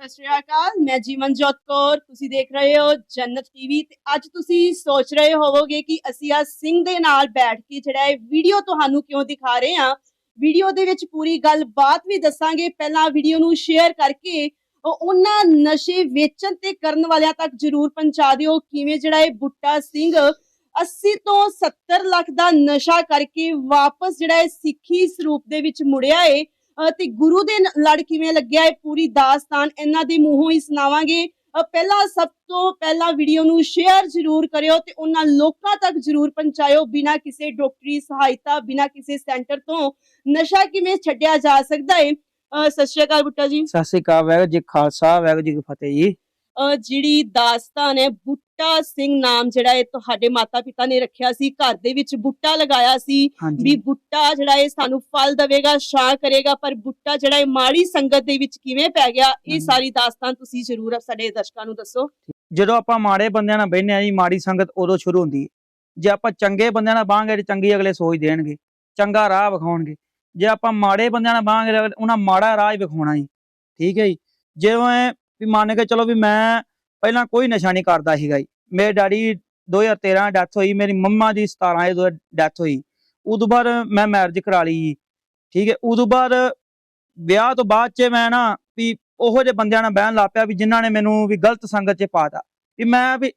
ਸਤਿ ਸ਼੍ਰੀ ਅਕਾਲ, ਮੈਂ ਜੀਵਨਜੋਤ ਕੌਰ, ਤੁਸੀਂ ਦੇਖ ਰਹੇ ਹੋ ਜੰਨਤ ਟੀਵੀ ਤੇ ਅੱਜ ਤੁਸੀਂ ਸੋਚ ਰਹੇ ਹੋਵੋਗੇ ਕਿ ਅਸੀਂ ਆ ਸਿੰਘ ਦੇ ਨਾਲ ਬੈਠ ਕੇ ਜਿਹੜਾ ਇਹ ਵੀਡੀਓ ਤੁਹਾਨੂੰ ਕਿਉਂ ਦਿਖਾ ਰਹੇ ਹਾਂ? ਵੀਡੀਓ ਦੇ ਵਿੱਚ ਪੂਰੀ ਗੱਲਬਾਤ ਵੀ ਦੱਸਾਂਗੇ। ਪਹਿਲਾਂ ਵੀਡੀਓ ਨੂੰ ਸ਼ੇਅਰ ਕਰਕੇ ਉਹ ਉਹਨਾਂ ਨਸ਼ੇ ਵੇਚਣ ਤੇ ਕਰਨ ਵਾਲਿਆਂ ਤੱਕ ਜਰੂਰ ਪਹੁੰਚਾ ਦਿਓ। ਕਿਵੇਂ ਜਿਹੜਾ ਇਹ ਬੁੱਟਾ ਸਿੰਘ 80 ਤੋਂ 70 ਲੱਖ ਦਾ ਨਸ਼ਾ ਕਰਕੇ ਵਾਪਸ ਜਿਹੜਾ ਇਹ ਸਿੱਖੀ ਸਰੂਪ ਦੇ ਵਿੱਚ ਮੁੜਿਆ ਏ। ਤੇ ਗੁਰੂ ਦੇ ਲੜ ਕਿਵੇਂ ਲੱਗਿਆ ਇਹ ਪੂਰੀ ਦਾਸਤਾਨ ਇਹਨਾਂ ਦੇ ਮੂੰਹੋਂ ਹੀ ਸੁਣਾਵਾਂਗੇ। ਪਹਿਲਾਂ ਸਭ ਤੋਂ ਪਹਿਲਾਂ ਵੀਡੀਓ ਨੂੰ ਸ਼ੇਅਰ ਜ਼ਰੂਰ ਕਰਿਓ ਤੇ ਉਹਨਾਂ ਲੋਕਾਂ ਤੱਕ ਜ਼ਰੂਰ ਪਹੁੰਚਾਇਓ ਬਿਨਾਂ ਕਿਸੇ ਡਾਕਟਰੀ ਸਹਾਇਤਾ ਬਿਨਾਂ ਕਿਸੇ ਸੈਂਟਰ ਤੋਂ। ਨਸ਼ਾ ਕਿਵੇਂ ਛੱਡਿਆ ਜਾ ਸਕਦਾ ਹੈ ਸਤਿ ਸ਼੍ਰੀ ਅਕਾਲ ਬੁੱਟਾ ਜੀ। ਸਤਿ ਸ੍ਰੀ ਅਕਾਲ ਵਾਹਿਗੁਰੂ ਜੀ ਖਾਲਸਾ ਵਾਹਿਗੁਰੂ ਜੀ ਫਤਿਹ ਜੀ। ਜਿਹੜੀ ਦਾਸਤਾਨ ਹੈ ਬੁੱਟਾ ਸਿੰਘ ਨਾਮ ਜਿਹੜਾ ਇਹ ਤੁਹਾਡੇ ਮਾਤਾ ਪਿਤਾ ਨੇ ਰੱਖਿਆ ਸੀ ਘਰ ਦੇ ਵਿੱਚ ਬੁੱਟਾ ਲਗਾਇਆ ਸੀ ਵੀ ਬੁੱਟਾ ਜਿਹੜਾ ਇਹ ਸਾਨੂੰ ਫਲ ਦੇਵੇਗਾ ਛਾਂ ਕਰੇਗਾ ਪਰ ਬੁੱਟਾ ਜਿਹੜਾ ਇਹ ਮਾੜੀ ਸੰਗਤ ਦੇ ਵਿੱਚ ਕਿਵੇਂ ਪੈ ਗਿਆ ਇਹ। ਸਾਰੀ ਦਾਸਤਾਨ ਤੁਸੀਂ ਜ਼ਰੂਰ ਸਾਡੇ ਦਰਸ਼ਕਾਂ ਨੂੰ ਦੱਸੋ। ਜਦੋਂ ਆਪਾਂ ਮਾੜੇ ਬੰਦਿਆਂ ਨਾਲ ਬਹਿੰਦੇ ਆ ਜੀ ਮਾੜੀ ਸੰਗਤ ਉਦੋਂ ਸ਼ੁਰੂ ਹੁੰਦੀ ਹੈ। ਜੇ ਆਪਾਂ ਚੰਗੇ ਬੰਦਿਆਂ ਨਾਲ ਬਾਹਾਂਗੇ ਤੇ ਚੰਗੀ ਅਗਲੇ ਸੋਚ ਦੇਣਗੇ ਚੰਗਾ ਰਾਹ ਵਿਖਾਉਣਗੇ। ਜੇ ਆਪਾਂ ਮਾੜੇ ਬੰਦਿਆਂ ਨਾਲ ਬਾਹਾਂਗੇ ਉਹਨਾਂ ਮਾੜਾ ਰਾਹ ਹੀ ਵਿਖਾਉਣਾ ਜੀ। ਠੀਕ ਹੈ ਜੀ। ਜਿਵੇਂ ਵੀ ਮੰਨ ਕੇ ਚਲੋ ਵੀ ਮੈਂ ਪਹਿਲਾਂ ਕੋਈ ਨਸ਼ਾ ਨਹੀਂ ਕਰਦਾ ਸੀਗਾ ਜੀ। ਮੇਰੇ ਡੈਡੀ 2013 ਡੈਥ ਹੋਈ, ਮੇਰੀ ਮੰਮਾ ਦੀ 17 ਇਹ ਡੈਥ ਹੋਈ। ਉਦੋਂ ਬਾਅਦ ਮੈਂ ਮੈਰਿਜ ਕਰਾ ਲਈ ਜੀ। ਠੀਕ ਹੈ, ਉਦੋਂ ਬਾਅਦ ਵਿਆਹ ਤੋਂ ਬਾਅਦ ਚ ਮੈਂ ਨਾ ਵੀ ਉਹੋ ਜਿਹੇ ਬੰਦਿਆਂ ਨਾਲ ਬਹਿਣ ਲੱਗ ਪਿਆ ਵੀ ਜਿਨ੍ਹਾਂ ਨੇ ਮੈਨੂੰ ਵੀ ਗਲਤ ਸੰਗਤ 'ਚ ਪਾਤਾ ਵੀ ਮੈਂ ਵੀ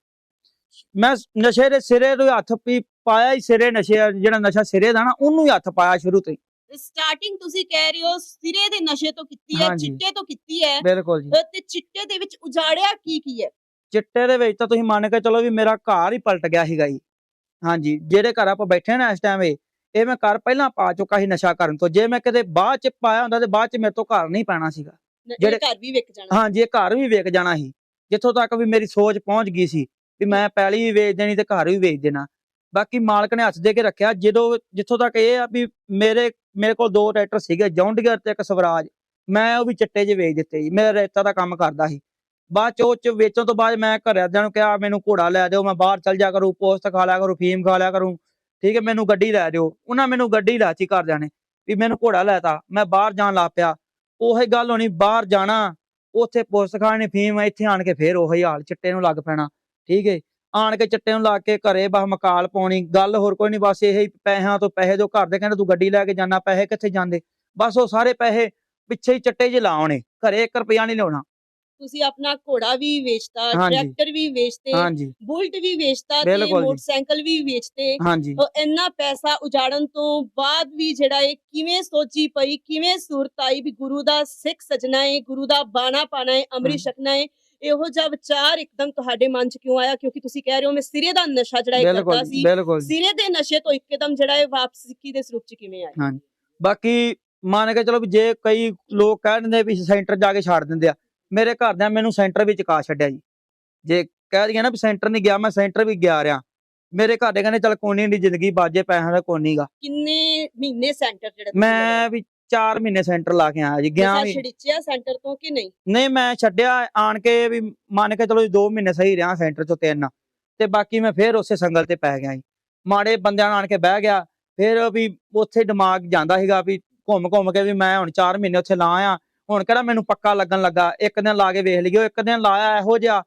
ਮੈਂ ਨਸ਼ੇ ਦੇ ਸਿਰੇ ਤੋਂ ਹੀ ਹੱਥ ਵੀ ਪਾਇਆ ਹੀ ਸਿਰੇ ਨਸ਼ੇ ਜਿਹੜਾ ਨਸ਼ਾ ਸਿਰੇ ਦਾ ਨਾ, ਉਹਨੂੰ ਹੀ ਹੱਥ ਪਾਇਆ ਸ਼ੁਰੂ ਤੋਂ ਹੀ। ਸਟਾਰਟਿੰਗ ਤੁਸੀਂ ਕਹਿ ਰਹੇ ਹੋ ਸਿਰੇ ਦੇ ਨਸ਼ੇ ਤੋਂ ਕੀਤੀ ਹੈ ਹਾਂਜੀ। ਚਿੱਟੇ ਤੋਂ ਕੀਤੀ ਹੈ। ਬਿਲਕੁਲ ਜੀ। ਤੇ ਚਿੱਟੇ ਦੇ ਵਿੱਚ ਉਜਾੜਿਆ ਕੀ ਕੀ ਹੈ? ਚਿੱਟੇ ਦੇ ਵਿੱਚ ਤਾਂ ਤੁਸੀਂ ਮੰਨ ਕੇ ਚਲੋ ਵੀ ਮੇਰਾ ਘਰ ਹੀ ਪਲਟ ਗਿਆ ਸੀਗਾ ਜੀ। ਹਾਂਜੀ ਜਿਹੜੇ ਘਰ ਆਪਾਂ ਬੈਠੇ ਨਾ ਇਸ ਟਾਈਮ ਇਹ ਇਹ ਮੈਂ ਘਰ ਪਹਿਲਾਂ ਪਾ ਚੁੱਕਾ ਸੀ ਨਸ਼ਾ ਕਰਨ ਤੋਂ। ਜੇ ਮੈਂ ਕਿਤੇ ਬਾਅਦ ਚ ਪਾਇਆ ਹੁੰਦਾ ਤੇ ਬਾਅਦ ਚ ਮੇਰੇ ਤੋਂ ਘਰ ਨਹੀਂ ਪੈਣਾ ਸੀਗਾ। ਨ- ਇਹ ਜਿਹੜੇ- ਘਰ ਵੀ ਵਿਕ ਜਾਣਾ। ਹਾਂਜੀ ਇਹ ਘਰ ਵੀ ਵੇਚ ਜਾਣਾ ਸੀ। ਜਿੱਥੋਂ ਤੱਕ ਵੀ ਮੇਰੀ ਸੋਚ ਪਹੁੰਚ ਗਈ ਸੀ ਵੀ ਮੈਂ ਪੈਲੀ ਵੀ ਵੇਚ ਦੇਣੀ ਤੇ ਘਰ ਵੀ ਵੇਚ ਦੇਣਾ। ਬਾਕੀ ਮਾਲਕ ਨੇ ਹੱਥ ਦੇ ਕੇ ਰੱਖਿਆ। ਜਦੋਂ ਜਿੱਥੋਂ ਤੱਕ ਇਹ ਆ ਵੀ ਮੇਰੇ ਮੇਰੇ ਕੋਲ ਦੋ ਟਰੈਕਟਰ ਸੀਗੇ ਜੌਂਡੀਅਰ ਤੇ ਇੱਕ ਸਵਰਾਜ। ਮੈਂ ਉਹ ਵੀ ਚਿੱਟੇ 'ਚ ਵੇਚ ਦਿੱਤੇ ਜੀ। ਮੈਂ ਰੇਤਾ ਦਾ ਕੰਮ ਕਰਦਾ ਸੀ। ਬਾਅਦ ਚ ਉਹ ਚ ਵੇਚਣ ਤੋਂ ਬਾਅਦ ਮੈਂ ਘਰਿਆਂ ਨੂੰ ਕਿਹਾ, ਮੈਨੂੰ ਘੋੜਾ ਲੈ ਦਿਓ, ਮੈਂ ਬਾਹਰ ਚੱਲ ਜਾ ਕਰੂ, ਪੋਸਟ ਖਾ ਲਿਆ ਕਰੂ, ਫੀਮ ਖਾ ਲਿਆ ਕਰੂ। ਠੀਕ ਹੈ, ਮੈਨੂੰ ਗੱਡੀ ਲੈ ਦਿਓ। ਉਹਨਾਂ ਮੈਨੂੰ ਗੱਡੀ ਲਾਤੀ ਘਰ ਜਾਣੇ ਵੀ ਮੈਨੂੰ ਘੋੜਾ ਲੈਤਾ ਮੈਂ ਬਾਹਰ ਜਾਣ ਲੱਗ ਪਿਆ। ਉਹੀ ਗੱਲ ਹੋਣੀ, ਬਾਹਰ ਜਾਣਾ, ਉੱਥੇ ਪੁਲਿਸ ਖਾਣੇ, ਫੀਮ ਇੱਥੇ ਆਣ ਕੇ ਫੇਰ ਉਹੀ ਹਾਲ, ਚਿੱਟੇ ਨੂੰ ਲੱਗ ਪੈਣਾ। ਠੀਕ ਹੈ ਆਣ ਕੇ ਚਿੱਟੇ ਨੂੰ ਲਾ ਕੇ ਘਰੇ ਬਸ ਮਕਾਲ ਪਾਉਣੀ ਗੱਲ ਹੋਰ ਕੋਈ ਨਹੀਂ ਬਸ ਇਹ ਪੈਸਿਆਂ ਤੋਂ ਪੈਸੇ ਜੋ ਘਰ ਦੇ ਕਹਿੰਦੇ ਤੂੰ ਗੱਡੀ ਲੈ ਕੇ ਜਾਣਾ ਪੈਸੇ ਕਿੱਥੇ ਜਾਂਦੇ ਬਸ ਉਹ ਸਾਰੇ ਪੈਸੇ ਪਿੱਛੇ ਹੀ ਚਿੱਟੇ 'ਚ ਲਾਉਣੇ ਘਰੇ 1 ਰੁਪਿਆ ਨਹੀਂ ਲਿਆਉਣਾ ਤੁਸੀਂ ਆਪਣਾ ਘੋੜਾ ਵੀ ਵੇਚਤਾ। ਟਰੈਕਟਰ ਵੀ ਵੇਚਤੇ ਬੁਲਟ ਵੀ ਵੇਚਤਾ ਤੇ ਜੀ। ਮੋਟਰਸਾਈਕਲ ਵੀ ਵੇਚਤੇ ਉਹ ਇੰਨਾ ਪੈਸਾ ਉਜਾੜਨ ਤੋਂ ਬਾਅਦ ਵੀ ਜਿਹੜਾ ਇਹ ਕਿਵੇਂ ਸੋਚੀ ਪਈ ਕਿਵੇਂ ਸੂਰਤ ਆਈ ਵੀ ਗੁਰੂ ਦਾ ਸਿੱਖ ਸਜਣਾ ਹੈ ਗੁਰੂ ਦਾ ਬਾਣਾ ਪਾਣਾ ਹੈ ਅੰਮ੍ਰਿਤ। ਛਕਣਾ ਹੈ ਇਹੋ ਜਿਹਾ ਵਿਚਾਰ ਇੱਕਦਮ ਤੁਹਾਡੇ ਮਨ 'ਚ ਕਿਉਂ ਆਇਆ? ਕਿਉਂਕਿ ਤੁਸੀਂ ਕਹਿ ਰਹੇ ਹੋ ਮੈਂ ਸਿਰੇ ਦਾ ਨਸ਼ਾ ਜਿਹੜਾ ਇਹ ਕਰਦਾ ਸੀ ਬਿਲਕੁਲ। ਸਿਰੇ ਦੇ ਨਸ਼ੇ ਤੋਂ ਇੱਕਦਮ ਜਿਹੜਾ ਇਹ ਵਾਪਸ ਦੇ ਸਰੂਪ 'ਚ ਕਿਵੇਂ ਆਇਆ? ਬਾਕੀ ਮੰਨ ਕੇ ਚਲੋ ਵੀ ਜੇ ਕਈ ਲੋਕ ਕਹਿ ਦਿੰਦੇ ਵੀ ਸੈਂਟਰ ਜਾ ਕੇ ਛੱਡ ਦਿੰਦੇ ਆ ਮੇਰੇ ਘਰਦਿਆਂ ਮੈਨੂੰ ਸੈਂਟਰ ਵਿੱਚ ਕਾ ਛੱਡਿਆ ਜੀ। ਜੇ ਕਹਿ ਦਈਏ ਨਾ ਵੀ ਸੈਂਟਰ ਨਹੀਂ ਗਿਆ ਮੈਂ ਸੈਂਟਰ ਵੀ ਗਿਆ ਰਿਆਂ ਮੇਰੇ ਘਰ ਦੇ ਕਹਿੰਦੇ ਚੱਲ ਕੋਨੀ ਦੀ ਜ਼ਿੰਦਗੀ ਬਾਜੇ ਪੈਸਿਆਂ ਦਾ ਕੋਨੀਗਾ ਕਿੰਨੇ ਮਹੀਨੇ ਸੈਂਟਰ ਜਿਹੜਾ ਮੈਂ ਵੀ 4 ਮਹੀਨੇ ਸੈਂਟਰ ਲਾ ਕੇ ਆਇਆ ਜੀ ਗਿਆ ਵੀ ਛੜਿਚਿਆ ਸੈਂਟਰ ਤੋਂ ਕਿ ਨਹੀਂ? ਨਹੀਂ ਮੈਂ ਛੱਡਿਆ ਆਣ ਕੇ ਵੀ ਮੰਨ ਕੇ ਚਲੋ 2 ਮਹੀਨੇ ਸਹੀ ਰਿਹਾ ਸੈਂਟਰ ਚੋਂ ਤਿੰਨ ਤੇ ਬਾਕੀ ਮੈਂ ਫੇਰ ਉਸੇ ਸੰਗਲ ਤੇ ਪੈ ਗਿਆ ਜੀ। ਮਾੜੇ ਬੰਦਿਆਂ ਨਾਲ ਆਣ ਕੇ ਬਹਿ ਗਿਆ ਫਿਰ ਵੀ ਉੱਥੇ ਦਿਮਾਗ ਜਾਂਦਾ ਸੀਗਾ ਵੀ ਘੁੰਮ ਘੁੰਮ ਕੇ ਵੀ ਮੈਂ ਹੁਣ 4 ਮਹੀਨੇ ਉੱਥੇ ਲਾ ਆ ਹੁਣ ਕਿਹੜਾ ਮੈਨੂੰ ਪੱਕਾ ਲੱਗਣ ਲੱਗਾ ਇੱਕ ਦਿਨ ਲਾ ਕੇ ਵੇਖ ਲਈਓ ਇੱਕ ਦਿਨ ਲਾਇਆ ਇਹੋ ਜਿਹਾ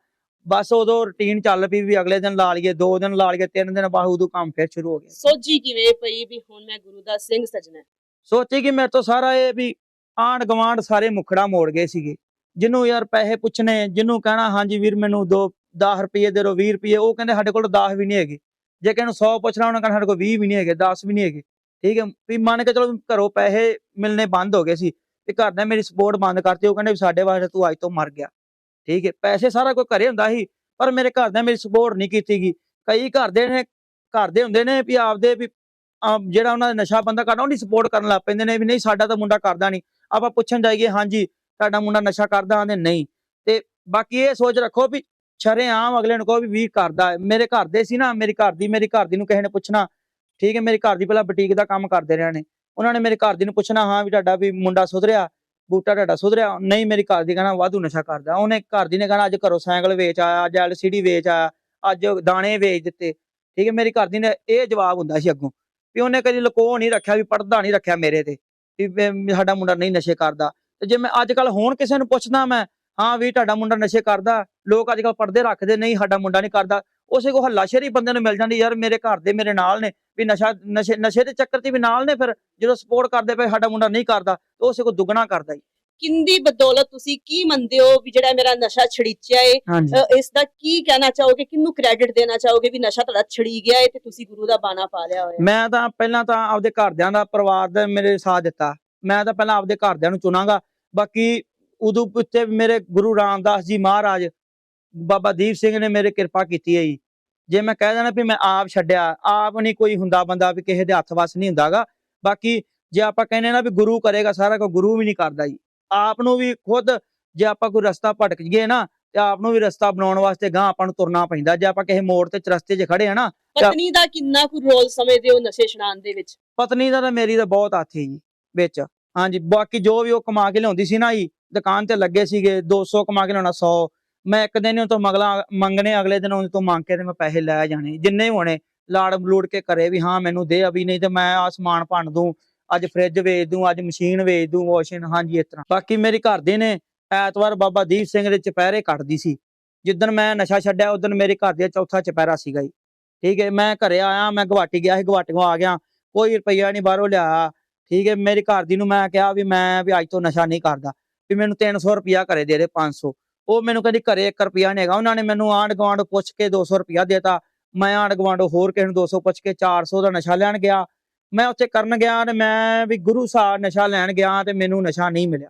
ਬਸ ਉਦੋਂ ਰੁਟੀਨ ਚੱਲ ਪਈ ਵੀ ਅਗਲੇ ਦਿਨ ਲਾ ਲਈਏ ਦੋ ਦਿਨ ਲਾ ਲਈਏ ਤਿੰਨ ਦਿਨ ਬਾਅਦ ਉਦੋਂ ਕੰਮ ਫਿਰ ਸ਼ੁਰੂ ਹੋ ਗਿਆ। ਸੋਝੀ ਕਿਵੇਂ ਪਈ ਵੀ ਹੁਣ ਮੈਂ ਗੁਰੂ ਦਾ ਸਿੰਘ ਸਜਣਾ? ਸੋਚੀ ਕਿ ਮੇਰੇ ਤੋਂ ਸਾਰਾ ਇਹ ਵੀ ਆਂਡ ਗਵਾਂਡ ਸਾਰੇ ਮੁਖੜਾ ਮੋੜ ਗਏ ਸੀਗੇ। ਜਿਹਨੂੰ ਯਾਰ ਪੈਸੇ ਪੁੱਛਣੇ, ਜਿਹਨੂੰ ਕਹਿਣਾ, ਹਾਂਜੀ ਵੀਰ, ਮੈਨੂੰ ਦੋ 10 ਰੁਪਏ ਦੇ ਦਿਓ 20 ਰੁਪਏ ਉਹ ਕਹਿੰਦੇ, ਸਾਡੇ ਕੋਲ 10 ਵੀ ਨਹੀਂ ਹੈਗੇ। ਜੇ ਕਿਸੇ ਨੂੰ 100 ਪੁੱਛਣਾ ਉਹਨਾਂ ਕਹਿੰਦਾ ਸਾਡੇ ਕੋਲ 20 ਵੀ ਨਹੀਂ ਹੈਗੇ 10 ਵੀ ਨਹੀਂ ਹੈਗੇ। ਠੀਕ ਹੈ, ਵੀ ਮੰਨ ਕੇ ਚਲੋ ਘਰੋਂ ਪੈਸੇ ਮਿਲਨੇ ਬੰਦ ਹੋ ਗਏ ਸੀ ਤੇ ਘਰ ਨੇ ਮੇਰੀ ਸਪੋਰਟ ਬੰਦ ਕਰਤੀ, ਉਹ ਕਹਿੰਦੇ ਵੀ ਸਾਡੇ ਵਾਸਤੇ ਤੂੰ ਅੱਜ ਤੋਂ ਮਰ ਗਿਆ। ਠੀਕ ਹੈ, ਪੈਸੇ ਸਾਰਾ ਕੋਈ ਘਰੇ ਹੁੰਦਾ ਸੀ, ਪਰ ਮੇਰੇ ਘਰ ਨੇ ਮੇਰੀ ਸਪੋਰਟ ਨਹੀਂ ਕੀਤੀਗੀ ਕਈ ਘਰ ਦੇ ਨੇ ਘਰ ਦੇ ਹੁੰਦੇ ਨੇ ਵੀ ਆਪਦੇ ਵੀ ਜਿਹੜਾ ਉਹਨਾਂ ਦਾ ਨਸ਼ਾ ਬੰਦਾ ਕਰਦਾ ਉਹਦੀ ਸਪੋਰਟ ਕਰਨ ਲੱਗ ਪੈਂਦੇ ਨੇ ਵੀ ਨਹੀਂ, ਸਾਡਾ ਤਾਂ ਮੁੰਡਾ ਕਰਦਾ ਨਹੀਂ। ਆਪਾਂ ਪੁੱਛਣ ਜਾਈਏ, ਹਾਂਜੀ, ਤੁਹਾਡਾ ਮੁੰਡਾ ਨਸ਼ਾ ਕਰਦਾ ਆਂਦੇ ਨਹੀਂ। ਤੇ ਬਾਕੀ ਇਹ ਸੋਚ ਰੱਖੋ ਵੀ ਸ਼ਰੇਆਮ ਅਗਲੇ ਨੂੰ ਕਹੋ ਵੀ ਵੀਰ ਕਰਦਾ ਮੇਰੇ ਘਰ ਦੇ ਸੀ ਨਾ, ਮੇਰੀ ਘਰ ਦੀ, ਮੇਰੀ ਘਰ ਦੀ ਨੂੰ ਕਿਸੇ ਨੇ ਪੁੱਛਣਾ, ਠੀਕ ਹੈ, ਮੇਰੀ ਘਰ ਦੀ ਪਹਿਲਾਂ ਬੁਟੀਕ ਦਾ ਕੰਮ ਕਰਦੇ ਰਹੇ ਨੇ। ਉਹਨਾਂ ਨੇ ਮੇਰੇ ਘਰ ਦੀ ਨੂੰ ਪੁੱਛਣਾ, ਹਾਂ ਵੀ ਤੁਹਾਡਾ ਵੀ ਮੁੰਡਾ ਸੁਧਰਿਆ, ਬੂਟਾ ਤੁਹਾਡਾ ਸੁਧਰਿਆ, ਨਹੀਂ ਮੇਰੀ ਘਰ ਦੀ ਕਹਿਣਾ ਵਾਧੂ ਨਸ਼ਾ ਕਰਦਾ। ਉਹਨੇ ਘਰ ਦੀ ਨੇ ਕਹਿਣਾ, ਅੱਜ ਘਰੋਂ ਸਾਈਕਲ ਵੇਚ ਆਇਆ, ਅੱਜ ਐਲਸੀਡੀ ਵੇਚ ਆਇਆ, ਅੱਜ ਦਾਣੇ ਵੇਚ ਦਿੱਤੇ। ਠੀਕ ਹੈ, ਮੇਰੀ ਘਰ ਦੀ ਨੇ ਇਹ ਜਵਾਬ ਹੁੰਦਾ ਸੀ ਅੱਗੋਂ। ਵੀ ਉਹਨੇ ਕਦੀ ਲੁਕੋ ਨਹੀਂ ਰੱਖਿਆ, ਵੀ ਪਰਦਾ ਨਹੀਂ ਰੱਖਿਆ ਮੇਰੇ ਤੇ, ਵੀ ਸਾਡਾ ਮੁੰਡਾ ਨਹੀਂ ਨਸ਼ੇ ਕਰਦਾ। ਤੇ ਜੇ ਮੈਂ ਅੱਜ ਕੱਲ ਹੁਣ ਕਿਸੇ ਨੂੰ ਪੁੱਛਦਾ ਮੈਂ, ਹਾਂ ਵੀ ਤੁਹਾਡਾ ਮੁੰਡਾ ਨਸ਼ੇ ਕਰਦਾ, ਲੋਕ ਅੱਜ ਕੱਲ ਪਰਦੇ ਰੱਖਦੇ ਨਹੀਂ, ਸਾਡਾ ਮੁੰਡਾ ਨਹੀਂ ਕਰਦਾ, ਉਸੇ ਕੋ ਹੱਲਾਸ਼ੇਰੀ ਬੰਦੇ ਨੂੰ ਮਿਲ ਜਾਂਦੀ, ਯਾਰ ਮੇਰੇ ਘਰ ਦੇ ਮੇਰੇ ਨਾਲ ਨੇ, ਵੀ ਨਸ਼ਾ, ਨਸ਼ੇ ਨਸ਼ੇ ਦੇ ਚੱਕਰ 'ਚ ਵੀ ਨਾਲ ਨੇ ਫਿਰ, ਜਦੋਂ ਸਪੋਰਟ ਕਰਦੇ ਪਏ ਸਾਡਾ ਮੁੰਡਾ ਨਹੀਂ ਕਰਦਾ, ਤਾਂ ਉਸੇ ਕੋ ਦੁੱਗਣਾ ਕਰਦਾ ਜੀ ਕਿੰਦੀ ਬਦੌਲਤ ਤੁਸੀਂ ਕੀ ਮੰਨਦੇ ਹੋ ਵੀ ਜਿਹੜਾ ਮੇਰਾ ਨਸ਼ਾ ਛੜੀਚਿਆ ਏ? ਹਾਂਜੀ। ਅ, ਇਸ ਦਾ ਕੀ ਕਹਿਣਾ ਚਾਹੋਗੇ? ਕਿਹਨੂੰ ਕ੍ਰੈਡਿਟ ਦੇਣਾ ਚਾਹੋਗੇ ਵੀ ਨਸ਼ਾ ਤੁਹਾਡਾ ਛੜੀ ਗਿਆ ਏ ਤੇ ਤੁਸੀਂ ਗੁਰੂ ਦਾ ਬਾਣਾ ਪਾ ਲਿਆ ਹੋਇਆ ਮੈਂ ਤਾਂ ਪਹਿਲਾਂ ਤਾਂ ਆਪਦੇ ਘਰਦਿਆਂ ਦਾ ਪਰਿਵਾਰ ਦਾ ਮੇਰੇ ਸਾਥ ਦਿੱਤਾ। ਮੈਂ ਤਾਂ ਪਹਿਲਾਂ ਆਪਦੇ ਘਰਦਿਆਂ ਨੂੰ ਚੁਣਾਂਗਾ। ਬਾਕੀ ਉਦੋਂ ਉੱਤੇ ਮੇਰੇ ਗੁਰੂ ਰਾਮਦਾਸ ਜੀ ਮਹਾਰਾਜ ਬਾਬਾ ਦੀਪ ਸਿੰਘ ਨੇ ਮੇਰੇ ਕਿਰਪਾ ਕੀਤੀ ਹੈ ਜੀ। ਜੇ ਮੈਂ ਕਹਿ ਦੇਣਾ ਵੀ ਮੈਂ ਆਪ ਛੱਡਿਆ ਆਪ ਨਹੀਂ ਕੋਈ ਹੁੰਦਾ ਬੰਦਾ ਵੀ ਕਿਸੇ ਦੇ ਹੱਥ ਵਸ ਨਹੀਂ ਹੁੰਦਾਗਾ। ਬਾਕੀ ਜੇ ਆਪਾਂ ਕਹਿੰਦੇ ਨਾ ਵੀ ਗੁਰੂ ਕਰੇਗਾ ਸਾਰਾ ਕੁਝ ਗੁਰੂ ਵੀ ਨਹੀਂ ਕਰਦਾ ਜੀ। ਆਪ ਨੂੰ ਵੀ ਖੁਦ ਜੇ ਆਪਾਂ ਕੋਈ ਰਸਤਾ ਭਟਕ ਗਏ ਨਾ ਤੇ ਆਪ ਨੂੰ ਵੀ ਰਸਤਾ ਬਣਾਉਣ ਵਾਸਤੇ ਗਾਂ ਆਪਾਂ ਨੂੰ ਤੁਰਨਾ ਪੈਂਦਾ। ਜੇ ਆਪਾਂ ਕਿਸੇ ਮੋੜ ਤੇ ਰਸਤੇ 'ਚ ਖੜੇ ਆ ਨਾ ਪਤਨੀ ਦਾ ਕਿੰਨਾ ਕੁ ਰੋਲ ਸਮਝਦੇ ਹੋ ਨਸ਼ੇ ਛਡਾਉਣ ਦੇ ਵਿੱਚ? ਪਤਨੀ ਦਾ ਤਾਂ ਮੇਰੀ ਤਾਂ ਬਹੁਤ ਸੀ ਜੀ ਵਿੱਚ। ਹਾਂਜੀ ਬਾਕੀ ਜੋ ਵੀ ਉਹ ਕਮਾ ਕੇ ਲਿਆਉਂਦੀ ਸੀ ਨਾ ਜੀ ਦੁਕਾਨ ਤੇ ਲੱਗੇ ਸੀਗੇ 200 ਕਮਾ ਕੇ ਲਿਆਉਣਾ 100 ਮੈਂ ਇੱਕ ਦਿਨ ਉਹ ਤੋਂ ਮਗਲਾ ਮੰਗਣੇ ਅਗਲੇ ਦਿਨ ਉਹਦੇ ਤੋਂ ਮੰਗ ਕੇ ਤੇ ਮੈਂ ਪੈਸੇ ਲੈ ਜਾਣੇ। ਜਿੰਨੇ ਹੋਣੇ ਲਾੜ ਬਲੂੜ ਕੇ ਘਰੇ ਵੀ ਹਾਂ ਮੈਨੂੰ ਦੇ ਅਭੀ ਨਹੀਂ ਤੇ ਮੈਂ ਆ ਸਮਾਨ ਭੰਨ ਦੂੰ। ਅੱਜ ਫ੍ਰਿਜ ਵੇਚ ਦੂੰ, ਅੱਜ ਮਸ਼ੀਨ ਵੇਚ ਦੂੰ ਵਾਸ਼ਿੰਗ ਹਾਂਜੀ, ਇਸ ਤਰ੍ਹਾਂ। ਬਾਕੀ ਮੇਰੀ ਘਰ ਦੇ ਨੇ, ਐਤਵਾਰ ਬਾਬਾ ਦੀਪ ਸਿੰਘ ਦੇ ਚੁਪਹਿਰੇ ਕੱਟਦੀ ਸੀ। ਜਿੱਦਣ ਮੈਂ ਨਸ਼ਾ ਛੱਡਿਆ, ਉਦੋਂ ਮੇਰੇ ਘਰ ਦੇ ਚੌਥਾ ਚੁਪਹਿਰਾ ਸੀਗਾ ਜੀ। ਠੀਕ ਹੈ, ਮੈਂ ਘਰੇ ਆਇਆ, ਮੈਂ ਗੁਹਾਟੀ ਗਿਆ ਸੀ, ਗੁਹਾਟੀਓਂ ਆ ਗਿਆ। ਕੋਈ ਰੁਪਈਆ ਨਹੀਂ ਬਾਹਰੋਂ ਲਿਆ ਠੀਕ ਹੈ, ਮੇਰੀ ਘਰ ਦੀ ਨੂੰ ਮੈਂ ਕਿਹਾ ਵੀ ਮੈਂ ਵੀ ਅੱਜ ਤੋਂ ਨਸ਼ਾ ਨਹੀਂ ਕਰਦਾ। ਵੀ ਮੈਨੂੰ 300 ਰੁਪਿਆ ਘਰੇ ਦੇ ਦੇ 500 ਉਹ ਮੈਨੂੰ ਕਹਿੰਦੀ ਘਰੇ 1 ਰੁਪਿਆ ਨਹੀਂ ਹੈਗਾ। ਉਹਨਾਂ ਨੇ ਮੈਨੂੰ ਆਂਢ ਗੁਆਂਢ ਪੁੱਛ ਕੇ 200 ਰੁਪਿਆ ਦੇਤਾ ਮੈਂ ਆਂਢ ਗੁਆਂਢ ਹੋਰ ਕਿਸੇ ਨੂੰ 200 ਪੁੱਛ ਕੇ 400 ਦਾ ਨਸ਼ਾ ਲੈਣ ਗਿਆ। ਮੈਂ ਉੱਥੇ ਕਰਨ ਗਿਆ ਤੇ ਮੈਂ ਵੀ ਗੁਰੂ ਸਾਹਿਬ ਨਸ਼ਾ ਲੈਣ ਗਿਆ ਤੇ ਮੈਨੂੰ ਨਸ਼ਾ ਨਹੀਂ ਮਿਲਿਆ।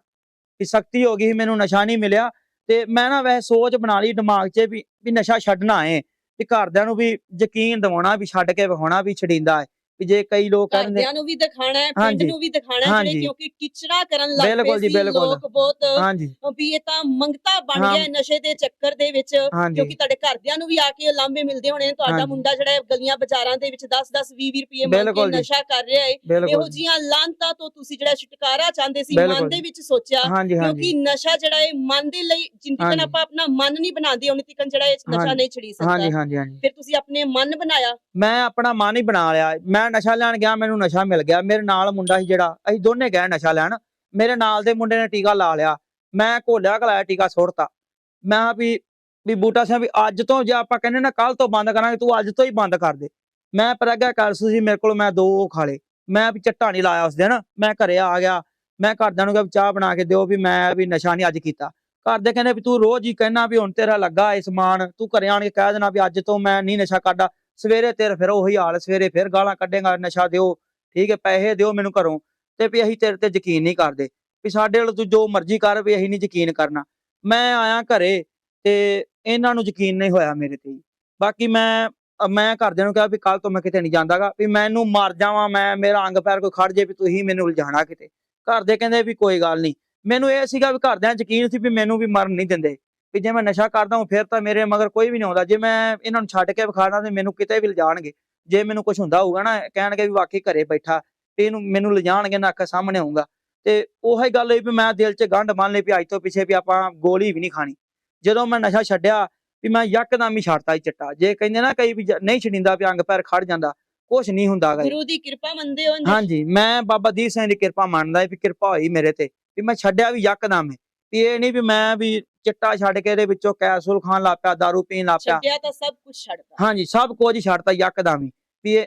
ਵੀ ਸਖਤੀ ਹੋ ਗਈ ਸੀ, ਮੈਨੂੰ ਨਸ਼ਾ ਨਹੀਂ ਮਿਲਿਆ ਤੇ ਮੈਂ ਨਾ ਵੈਸੇ ਸੋਚ ਬਣਾ ਲਈ ਦਿਮਾਗ 'ਚ ਵੀ ਵੀ ਨਸ਼ਾ ਛੱਡਣਾ ਏ ਵੀ ਘਰਦਿਆਂ ਨੂੰ ਵੀ ਯਕੀਨ ਦਿਵਾਉਣਾ ਵੀ ਛੱਡ ਕੇ ਵਿਖਾਉਣਾ ਵੀ ਛੜੀਂਦਾ ਹੈ ਵੀ ਜੇ ਕਈ ਲੋਕ ਕਹਿੰਦੇ ਘਰਦਿਆਂ ਨੂੰ ਵੀ ਦਿਖਾਣਾ ਹੈ ਪਿੰਡ ਹਾਂਜੀ। ਨੂੰ ਵੀ ਦਿਖਾਣਾ ਹੈ ਜਿਹੜੇ ਹਾਂਜੀ। ਕਿਉਂਕਿ ਕਿਚੜਾ ਕਰਨ ਲੱਗ ਬਿਲਕੁਲ ਪਏ ਜੀ, ਸੀ ਬਿਲਕੁਲ। ਲੋਕ ਬਹੁਤ ਹਾਂਜੀ ਵੀ ਇਹ ਤਾਂ ਮੰਗਤਾ ਬਣ ਹਾਂ। ਗਿਆ ਨਸ਼ੇ ਦੇ ਚੱਕਰ ਦੇ ਵਿੱਚ ਹਾਂਜੀ ਕਿਉਂਕਿ ਤੁਹਾਡੇ ਘਰਦਿਆਂ ਨੂੰ ਵੀ ਆ ਕੇ ਲਾਂਭੇ ਮਿਲਦੇ ਹੋਣੇ ਤੁਹਾਡਾ ਹਾਂਜੀ। ਮੁੰਡਾ ਜਿਹੜਾ ਹੈ ਗਲੀਆਂ ਬਾਜ਼ਾਰਾਂ ਦੇ ਵਿੱਚ 10-10 20-20 ਰੁਪਏ ਮੰਗ ਕੇ ਬਿਲਕੁਲ ਜੀ। ਨਸ਼ਾ ਕਰ ਰਿਹਾ ਹੈ ਇਹੋ ਬਿਲਕੁਲ ਜੀਆਂ ਲਾਂਤਾਂ ਤੋਂ ਤੁਸੀਂ ਜਿਹੜਾ ਛੁਟਕਾਰਾ ਚਾਹੁੰਦੇ ਸੀ ਮਨ ਬਿਲਕੁਲ ਦੇ। ਵਿੱਚ ਸੋਚਿਆ ਹਾਂਜੀ ਕਿਉਂਕਿ ਹਾਂਜੀ ਨਸ਼ਾ ਜਿਹੜਾ ਹੈ ਮਨ ਦੇ ਲਈ ਜਿੰਨ ਤੱਕ ਹਾਂਜੀ। ਆਪਾਂ ਆਪਣਾ ਮਨ ਨਹੀਂ ਬਣਾਉਂਦੇ ਉਨੀ ਤੱਕ ਜਿਹੜਾ ਇਹ ਨਸ਼ਾ ਹਾਂਜੀ। ਨਹੀਂ ਛੜੀ ਹਾਂਜੀ ਸਕਦਾ ਹਾਂਜੀ ਹਾਂਜੀ ਫਿਰ ਤੁਸੀਂ ਆਪਣੇ ਮਨ ਬਣਾਇਆ ਮੈਂ ਆਪਣਾ ਮਨ ਹੀ ਬਣਾ ਲਿਆ ਮੈਂ ਮੈਂ ਨਸ਼ਾ ਲੈਣ ਗਿਆ, ਮੈਨੂੰ ਨਸ਼ਾ ਮਿਲ ਗਿਆ। ਮੇਰੇ ਨਾਲ ਮੁੰਡਾ ਸੀ ਜਿਹੜਾ, ਅਸੀਂ ਦੋਨੇ ਗਏ ਨਸ਼ਾ ਲੈਣ। ਮੇਰੇ ਨਾਲ ਦੇ ਮੁੰਡੇ ਨੇ ਟੀਕਾ ਲਾ ਲਿਆ। ਮੈਂ ਘੋਲਿਆ ਕਲਾਇਆ ਟੀਕਾ ਸੁੱਟਤਾ। ਮੈਂ ਕਿਹਾ ਵੀ ਵੀ ਬੂਟਾ ਸਿੰਘ ਵੀ ਅੱਜ ਤੋਂ ਜੇ ਆਪਾਂ ਕਹਿੰਦੇ ਨਾ ਕੱਲ ਤੋਂ ਬੰਦ ਕਰਾਂਗੇ, ਤੂੰ ਅੱਜ ਤੋਂ ਹੀ ਬੰਦ ਕਰ ਦੇ। ਮੈਂ ਪ੍ਰਗਿਆ ਕਰ ਸੀ ਮੇਰੇ ਕੋਲ ਮੈਂ ਦੋ ਉਹ ਖਾ ਮੈਂ ਵੀ ਚੱਟਾ ਨਹੀਂ ਲਾਇਆ ਉਸ ਦਿਨ। ਮੈਂ ਘਰੇ ਆ ਗਿਆ। ਮੈਂ ਘਰਦਿਆਂ ਨੂੰ ਕਿਹਾ ਵੀ ਚਾਹ ਬਣਾ ਕੇ ਦਿਓ ਵੀ ਮੈਂ ਵੀ ਨਸ਼ਾ ਨਹੀਂ ਅੱਜ ਕੀਤਾ। ਘਰਦੇ ਕਹਿੰਦੇ ਵੀ ਤੂੰ ਰੋਜ਼ ਹੀ ਕਹਿਣਾ ਵੀ ਹੁਣ ਤੇਰਾ ਲੱਗਾ ਇਹ ਸਮਾਨ, ਤੂੰ ਘਰੇ ਆਣ ਕੇ ਕਹਿ ਦੇਣਾ ਵੀ ਅੱਜ ਤੋਂ ਮੈਂ ਨਹੀਂ ਨਸ਼ਾ ਕਰਦਾ। ਸਵੇਰੇ ਤੇਰੇ ਫਿਰ ਉਹੀ ਹਾਲ, ਸਵੇਰੇ ਫਿਰ ਗਾਲਾਂ ਕੱਢੇਗਾ, ਨਸ਼ਾ ਦਿਓ, ਠੀਕ ਹੈ, ਪੈਸੇ ਦਿਓ ਮੈਨੂੰ ਘਰੋਂ, ਤੇ ਵੀ ਅਸੀਂ ਤੇਰੇ ਤੇ ਯਕੀਨ ਨਹੀਂ ਕਰਦੇ, ਵੀ ਸਾਡੇ ਵੱਲ ਤੂੰ ਜੋ ਮਰਜ਼ੀ ਕਰ, ਵੀ ਅਸੀਂ ਨਹੀਂ ਯਕੀਨ ਕਰਨਾ। ਮੈਂ ਆਇਆ ਘਰੇ ਤੇ ਇਹਨਾਂ ਨੂੰ ਯਕੀਨ ਨਹੀਂ ਹੋਇਆ ਮੇਰੇ ਤੇ। ਬਾਕੀ ਮੈਂ ਮੈਂ ਘਰਦਿਆਂ ਨੂੰ ਕਿਹਾ ਵੀ ਕੱਲ ਤੋਂ ਮੈਂ ਕਿਤੇ ਨਹੀਂ ਜਾਂਦਾਗਾ, ਵੀ ਮੈਨੂੰ ਮਰ ਜਾਵਾਂ ਮੈਂ, ਮੇਰਾ ਅੰਗ ਪੈਰ ਕੋਈ ਖੜ ਜੇ ਵੀ ਤੁਸੀਂ ਮੈਨੂੰ ਉਲਝਾਣਾ ਕਿਤੇ। ਘਰਦੇ ਕਹਿੰਦੇ ਵੀ ਕੋਈ ਗੱਲ ਨਹੀਂ। ਮੈਨੂੰ ਇਹ ਸੀਗਾ ਵੀ ਘਰਦਿਆਂ ਯਕੀਨ ਸੀ ਵੀ ਮੈਨੂੰ ਵੀ ਮਰਨ ਨਹੀਂ ਦਿੰਦੇ। ਵੀ ਜੇ ਮੈਂ ਨਸ਼ਾ ਕਰਦਾ ਹਾਂ ਫਿਰ ਤਾਂ ਮੇਰੇ ਮਗਰ ਕੋਈ ਵੀ ਨਹੀਂ ਆਉਂਦਾ। ਜੇ ਮੈਂ ਇਹਨਾਂ ਨੂੰ ਛੱਡ ਕੇ ਵਿਖਾਣਾ ਤੇ ਮੈਨੂੰ ਕਿਤੇ ਵੀ ਲਿਜਾਣਗੇ। ਜੇ ਮੈਨੂੰ ਕੁਝ ਹੁੰਦਾ ਹੋਊਗਾ ਨਾ ਕਹਿਣਗੇ ਵੀ ਵਾਕਈ ਘਰੇ ਬੈਠਾ ਤੇ ਇਹਨੂੰ ਮੈਨੂੰ ਲਿਜਾਣਗੇ ਨਾ ਅੱਖਾਂ ਸਾਹਮਣੇ ਹੋਊਗਾ ਤੇ ਉਹੀ ਗੱਲ ਹੋਈ ਵੀ ਮੈਂ ਦਿਲ 'ਚ ਗੰਢ ਮੰਨ ਲਈ ਵੀ ਅੱਜ ਤੋਂ ਪਿੱਛੇ ਵੀ ਆਪਾਂ ਗੋਲੀ ਵੀ ਨਹੀਂ ਖਾਣੀ। ਜਦੋਂ ਮੈਂ ਨਸ਼ਾ ਛੱਡਿਆ ਵੀ ਮੈਂ ਯਕਦਮ ਹੀ ਛੱਡਤਾ ਹੀ ਚਿੱਟਾ। ਜੇ ਕਹਿੰਦੇ ਨਾ ਕਈ ਵੀ ਨਹੀਂ ਛੜਿੰਦਾ ਵੀ ਅੰਗ ਪੈਰ ਖੜ ਜਾਂਦਾ ਕੁਝ ਨਹੀਂ ਹੁੰਦਾਗਾ ਗੁਰੂ ਦੀ ਕਿਰਪਾ ਮੰਨਦੇ ਹੋ ਹਾਂਜੀ ਮੈਂ ਬਾਬਾ ਦੀਪ ਸਿੰਘ ਦੀ ਕਿਰਪਾ ਮੰਨਦਾ ਵੀ ਕਿਰਪਾ ਹੋਈ ਮੇਰੇ ਤੇ ਵੀ ਮੈਂ ਛੱਡਿਆ ਵੀ ਯਕਦਮ ਹੀ। ਵੀ ਇਹ ਨਹੀਂ ਵੀ ਮੈਂ ਵੀ ਚਿੱਟਾ ਛੱਡ ਕੇ ਇਹਦੇ ਵਿੱਚੋਂ ਕੈਸੂਲ ਖਾਣ ਲੱਗ ਪਿਆ दारू ਪੀਣ ਲੱਗ ਪਿਆ। ਛੱਡਿਆ ਤਾਂ ਸਭ ਕੁਝ ਛੱਡਤਾ। ਹਾਂਜੀ ਸਭ ਕੁਝ ਛੱਡਤਾ ਯਕਦਮ ਹੀ। ਵੀ ਇਹ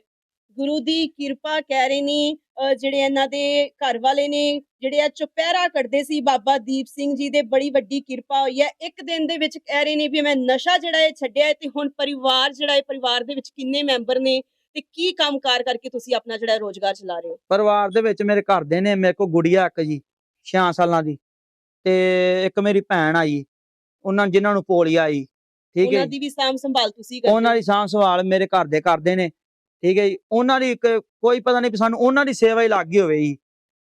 ਗੁਰੂ ਦੀ ਕਿਰਪਾ ਕਹਿ ਰਹੇ ਨੇ ਜਿਹੜੇ ਇਹਨਾਂ ਦੇ ਘਰ ਵਾਲੇ ਨੇ ਜਿਹੜੇ ਆ ਚੁਪਹਿਰਾ ਕੱਢਦੇ ਸੀ ਬਾਬਾ ਦੀਪ ਸਿੰਘ ਜੀ ਦੇ ਬੜੀ ਵੱਡੀ ਕਿਰਪਾ ਹੋਈ ਹੈ। ਇੱਕ ਦਿਨ ਦੇ ਵਿੱਚ ਕਹਿ ਰਹੇ ਨੇ ਵੀ ਮੈਂ ਨਸ਼ਾ ਜਿਹੜਾ ਇਹ ਛੱਡਿਆ ਤੇ ਹੁਣ ਪਰਿਵਾਰ ਜਿਹੜਾ ਹੈ ਪਰਿਵਾਰ ਦੇ ਵਿੱਚ ਕਿੰਨੇ ਮੈਂਬਰ ਨੇ ਤੇ ਕੀ ਕੰਮਕਾਰ ਕਰਕੇ ਤੁਸੀਂ ਆਪਣਾ ਜਿਹੜਾ ਰੋਜ਼ਗਾਰ ਚਲਾ ਰਹੇ ਹੋ? ਪਰਿਵਾਰ ਦੇ ਵਿੱਚ ਮੇਰੇ ਘਰ ਦੇ ਨੇ ਮੇਰੇ ਕੋਲ ਗੁੜੀਆ ਇੱਕ ਜੀ 6 ਸਾਲਾਂ ਦੀ। ਤੇ ਇੱਕ ਮੇਰੀ ਭੈਣ ਆਈ ਉਹਨਾਂ ਜਿਨ੍ਹਾਂ ਨੂੰ ਪੋਲੀਆ ਆਈ ਠੀਕ ਹੈ ਉਹਨਾਂ। ਦੀ ਵੀ ਸਾਂਭ ਸੰਭਾਲ ਤੁਸੀਂ ਕਰਦੇ ਉਹਨਾਂ ਦੀ ਸਾਂਭ ਸੰਭਾਲ ਮੇਰੇ ਘਰ ਦੇ ਕਰਦੇ ਨੇ ਠੀਕ ਹੈ ਜੀ। ਉਹਨਾਂ ਦੀ ਕੋਈ ਪਤਾ ਨਹੀਂ ਸਾਨੂੰ ਉਹਨਾਂ ਦੀ ਸੇਵਾ ਹੀ ਲੱਗ ਗਈ ਹੋਵੇ ਜੀ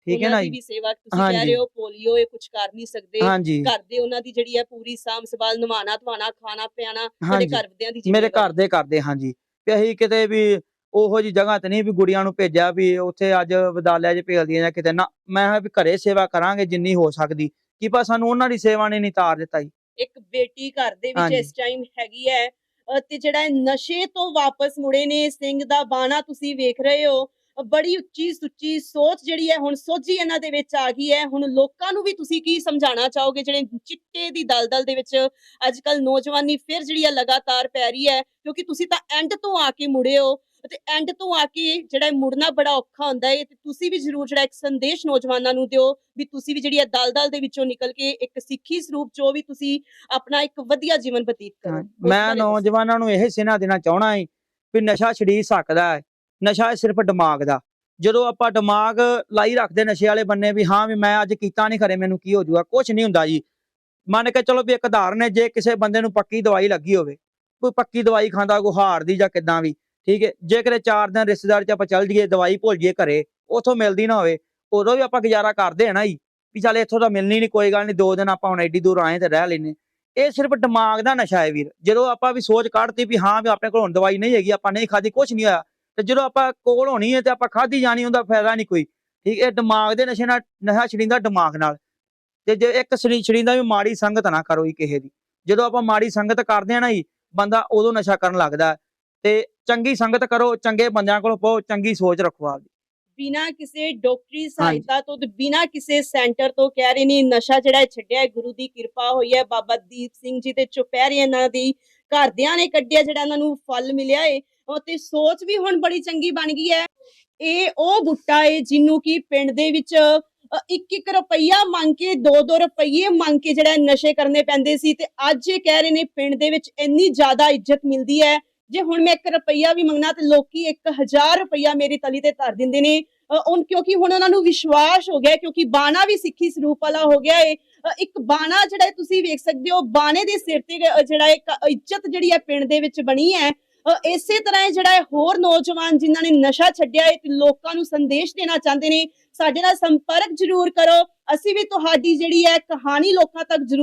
ਠੀਕ ਹੈ ਉਹਨਾਂ ਨਾ ਦੀ ਜੀ। ਵੀ ਸੇਵਾ ਤੁਸੀਂ ਕਹਿ। ਰਹੇ ਹੋ ਪੋਲੀਓ ਇਹ ਕੁਝ ਕਰ ਨਹੀਂ ਸਕਦੇ। ਘਰ ਦੇ ਉਹਨਾਂ ਦੀ ਜਿਹੜੀ ਹੈ ਪੂਰੀ ਸਾਂਭ ਸੰਭਾਲ ਨਵਾਣਾ ਧਵਾਣਾ ਖਾਣਾ ਪਿਆਣਾ ਹਾਂਜੀ। ਘਰਦਿਆਂ ਦੀ ਮੇਰੇ। ਘਰ ਦੇ ਕਰਦੇ ਹਾਂਜੀ। ਵੀ ਅਸੀਂ ਕਿਤੇ ਵੀ ਉਹੋ ਜੀ ਜਗ੍ਹਾ ਤੇ ਨਹੀਂ ਵੀ ਗੁੜੀਆਂ ਨੂੰ ਭੇਜਿਆ ਵੀ ਉੱਥੇ ਅੱਜ ਵਿਦਾਲਿਆ 'ਚ ਭੇਜਦੀਆਂ ਜਾਂ ਕਿਤੇ ਨਾ ਮੈਂ ਕਿਹਾ ਵੀ ਘਰੇ ਸੇਵਾ ਕਰਾਂਗੇ ਜਿੰਨੀ ਹੋ ਸਕਦੀ। ਕੀ ਪਾ ਸਾਨੂੰ ਉਹਨਾਂ ਦੀ ਸੇਵਾ ਨੇ ਨਹੀਂ ਤਾਰ ਦਿੱਤਾ ਜੀ। ਇੱਕ ਬੇਟੀ ਘਰ ਦੇ ਵਿੱਚ। ਇਸ ਟਾਈਮ ਹੈਗੀ ਹੈ ਤੇ ਜਿਹੜਾ ਨਸ਼ੇ ਤੋਂ ਵਾਪਸ ਮੁੜੇ ਨੇ ਸਿੰਘ ਦਾ ਬਾਣਾ ਤੁਸੀਂ ਵੇਖ ਰਹੇ ਹੋ ਬੜੀ ਉੱਚੀ ਸੁੱਚੀ ਸੋਚ ਜਿਹੜੀ ਹੈ ਹੁਣ ਸੋਝੀ ਇਹਨਾਂ ਦੇ ਵਿੱਚ ਆ ਗਈ ਹੈ। ਹੁਣ ਲੋਕਾਂ ਨੂੰ ਵੀ ਤੁਸੀਂ ਕੀ ਸਮਝਾਉਣਾ ਚਾਹੋਗੇ? ਜਿਹੜੇ ਚਿੱਟੇ ਦੀ ਦਲਦਲ ਦੇ ਵਿੱਚ ਅੱਜ ਕੱਲ ਨੌਜਵਾਨੀ ਫਿਰ ਜਿਹੜੀ ਹੈ ਲਗਾਤਾਰ ਪੈ ਰਹੀ ਹੈ ਕਿਉਂਕਿ ਤੁਸੀਂ ਤਾਂ ਐਂਡ ਤੋਂ ਆ ਕੇ ਮੁੜੇ ਹੋ। ਤੇ ਐਂਡ ਤੋਂ ਆ ਕੇ ਜਿਹੜਾ ਇਹ ਮੁੜਨਾ ਬੜਾ ਔਖਾ ਹੁੰਦਾ ਹੈ ਤੇ ਤੁਸੀਂ ਵੀ ਜ਼ਰੂਰ ਜਿਹੜਾ ਇੱਕ ਸੰਦੇਸ਼ ਨੌਜਵਾਨਾਂ ਨੂੰ ਦਿਓ ਵੀ ਤੁਸੀਂ ਵੀ ਜਿਹੜੀ ਹੈ ਦਲਦਲ ਦੇ ਵਿੱਚੋਂ ਨਿਕਲ ਕੇ ਇੱਕ ਸਿੱਖੀ ਸਰੂਪ ਚੋਂ ਵੀ ਤੁਸੀਂ ਆਪਣਾ ਇੱਕ ਵਧੀਆ ਜੀਵਨ ਬਤੀਤ ਕਰੋ। ਮੈਂ। ਨੌਜਵਾਨਾਂ ਨੂੰ ਇਹ ਸਿਨਾ ਦੇਣਾ ਚਾਹਣਾ ਹੈ ਵੀ ਨਸ਼ਾ ਛੜੀ ਸਕਦਾ ਹੈ। ਨਸ਼ਾ ਸਿਰਫ ਦਿਮਾਗ ਦਾ। ਜਦੋਂ ਆਪਾਂ ਦਿਮਾਗ ਲਾਈ ਰੱਖਦੇ ਨਸ਼ੇ ਵਾਲੇ ਬੰਨੇ ਵੀ ਹਾਂ ਵੀ ਮੈਂ ਅੱਜ ਕੀਤਾ ਨਹੀਂ ਖਰੇ ਮੈਨੂੰ ਕੀ ਹੋ ਜਾਊਗਾ ਕੁਝ ਨਹੀਂ ਹੁੰਦਾ ਜੀ। ਮੰਨ ਕੇ ਚਲੋ ਵੀ ਇੱਕ ਉਦਾਹਰਨ ਹੈ ਜੇ ਕਿਸੇ ਬੰਦੇ ਨੂੰ ਪੱਕੀ ਦਵਾਈ ਲੱਗੀ ਹੋਵੇ ਕੋਈ ਪੱਕੀ ਦਵਾਈ ਖਾਂਦਾ ਕੋਈ ਹਾਰ ਦੀ ਜਾਂ ਕਿਦਾਂ ਵੀ ਠੀਕ ਹੈ ਜੇ ਕਿਤੇ ਚਾਰ ਦਿਨ ਰਿਸ਼ਤੇਦਾਰ ਚ ਆਪਾਂ ਚੱਲ ਜੀਏ ਦਵਾਈ ਭੁੱਲ ਜੀਏ ਘਰੇ, ਉਥੋਂ ਮਿਲਦੀ ਨਾ ਹੋਵੇ, ਉਦੋਂ ਵੀ ਆਪਾਂ ਗੁਜ਼ਾਰਾ ਕਰਦੇ ਆ ਨਾ ਜੀ, ਵੀ ਚੱਲ ਇੱਥੋਂ ਤਾਂ ਮਿਲਣੀ ਨਹੀਂ ਕੋਈ ਗੱਲ ਨਹੀਂ ਦੋ ਦਿਨ ਆਪਾਂ ਹੁਣ ਐਡੀ ਦੂਰ ਆਏ ਤੇ ਰਹਿ ਲੈਨੇ ਇਹ ਸਿਰਫ ਦਿਮਾਗ ਦਾ ਨਸ਼ਾ ਹੈ ਵੀਰ, ਜਦੋਂ ਆਪਾਂ ਵੀ ਸੋਚ ਕੱਢਤੀ ਵੀ ਹਾਂ ਵੀ ਆਪਣੇ ਕੋਲ ਹੁਣ ਦਵਾਈ ਨਹੀਂ ਹੈਗੀ, ਆਪਾਂ ਨਹੀਂ ਖਾਦੀ ਕੁਝ ਨਹੀਂ ਹੋਇਆ, ਤੇ ਜਦੋਂ ਆਪਾਂ ਕੋਲ ਹੋਣੀ ਹੈ ਤੇ ਆਪਾਂ ਖਾਦੀ ਜਾਣੀ, ਉਹਦਾ ਫਾਇਦਾ ਨਹੀਂ ਕੋਈ, ਠੀਕ ਇਹ ਦਿਮਾਗ ਦੇ ਨਸ਼ੇ ਨਾਲ, ਨਸ਼ਾ ਛੜੀਂਦਾ ਦਿਮਾਗ ਨਾਲ। ਤੇ ਜੇ ਇੱਕ ਸਰੀਰ ਛੜੀਂਦਾ ਵੀ ਮਾੜੀ ਸੰਗਤ ਨਾ ਕਰੋ ਜੀ ਕਿਸੇ ਦੀ, ਜਦੋਂ ਆਪਾਂ ਮਾੜੀ ਸੰਗਤ ਕਰਦੇ ਆ ਨਾ ਜੀ, ਬੰਦਾ ਉਦੋਂ ਨਸ਼ਾ ਕਰਨ ਲੱਗਦਾ ਤੇ ਚੰਗੀ ਸੰਗਤ ਕਰੋ ਚੰਗੇ ਬੰਦਿਆਂ ਕੋਲ ਪਾਓ ਚੰਗੀ ਸੋਚ ਰੱਖੋ ਆਪਦੀ। ਬਿਨਾ ਕਿਸੇ ਡਾਕਟਰੀ ਸਹਾਇਤਾ ਤੋਂ ਤੇ ਬਿਨਾ ਕਿਸੇ ਸੈਂਟਰ ਤੋਂ ਕਹਿ ਰਹੇ ਨੇ ਨਸ਼ਾ ਜਿਹੜਾ ਛੱਡਿਆ ਹੈ ਗੁਰੂ ਦੀ ਕਿਰਪਾ ਹੋਈ ਹੈ ਬਾਬਾ ਦੀਪ ਸਿੰਘ ਜੀ ਤੇ ਚੁਪਹਿਰੇ ਇਹਨਾਂ ਦੀ। ਘਰਦਿਆਂ ਨੇ ਕੱਢਿਆ ਜਿਹੜਾ ਇਹਨਾਂ ਨੂੰ ਫਲ ਮਿਲਿਆ ਏ। ਉਹ ਤੇ ਸੋਚ ਵੀ ਹੁਣ ਬੜੀ ਚੰਗੀ ਬਣ ਗਈ ਹੈ। ਇਹ ਉਹ ਬੁੱਟਾ ਏ ਜਿਹਨੂੰ ਕਿ ਪਿੰਡ ਦੇ ਵਿੱਚ ਇੱਕ ਇੱਕ ਰੁਪਈਆ ਮੰਗ ਕੇ ਦੋ ਦੋ ਰੁਪਈਏ ਮੰਗ ਕੇ ਜਿਹੜਾ ਨਸ਼ੇ ਕਰਨੇ ਪੈਂਦੇ ਸੀ ਤੇ ਅੱਜ ਇਹ ਕਹਿ ਰਹੇ ਨੇ ਪਿੰਡ ਦੇ ਵਿੱਚ ਇੰਨੀ ਜ਼ਿਆਦਾ ਇੱਜ਼ਤ ਮਿਲਦੀ ਹੈ। ਜੇ ਹੁਣ ਮੈਂ 1 ਰੁਪਈਆ ਵੀ ਮੰਗਣਾ ਤੇ ਲੋਕੀ 1000 ਰੁਪਈਆ ਮੇਰੀ ਤਲੀ ਤੇ ਧਰ ਦਿੰਦੇ ਨੇ ਅ, ਕਿਉਂਕਿ ਹੁਣ ਉਹਨਾਂ ਨੂੰ ਵਿਸ਼ਵਾਸ ਹੋ ਗਿਆ ਕਿਉਂਕਿ ਬਾਣਾ ਵੀ ਸਿੱਖੀ ਸਰੂਪ ਵਾਲਾ ਹੋ ਗਿਆ ਹੈ ਇੱਕ ਬਾਣਾ ਜਿਹੜਾ ਤੁਸੀਂ ਵੇਖ ਸਕਦੇ ਹੋ ਬਾਣੇ ਦੇ ਸਿਰ ਤੇ ਜਿਹੜਾ ਇੱਕ ਇੱਜ਼ਤ ਜਿਹੜੀ ਹੈ ਪਿੰਡ ਦੇ ਵਿੱਚ ਬਣੀ ਹੈ ਇਸੇ ਤਰ੍ਹਾਂ ਜਿਹੜਾ ਹੋਰ ਨੌਜਵਾਨ ਜਿਨ੍ਹਾਂ ਨੇ ਨਸ਼ਾ ਛੱਡਿਆ ਹੈ ਤੇ ਲੋਕਾਂ ਨੂੰ ਸੰਦੇਸ਼ ਦੇਣਾ ਚਾਹੁੰਦੇ ਨੇ ਸਾਡੇ ਨਾਲ ਸੰਪਰਕ ਜ਼ਰੂਰ ਕਰੋ। ਅਸੀਂ ਵੀ ਤੁਹਾਡੀ ਜਿਹੜੀ ਹੈ ਕਹਾਣੀ ਲੋਕਾਂ ਤੱਕ ਜ਼ਰੂਰ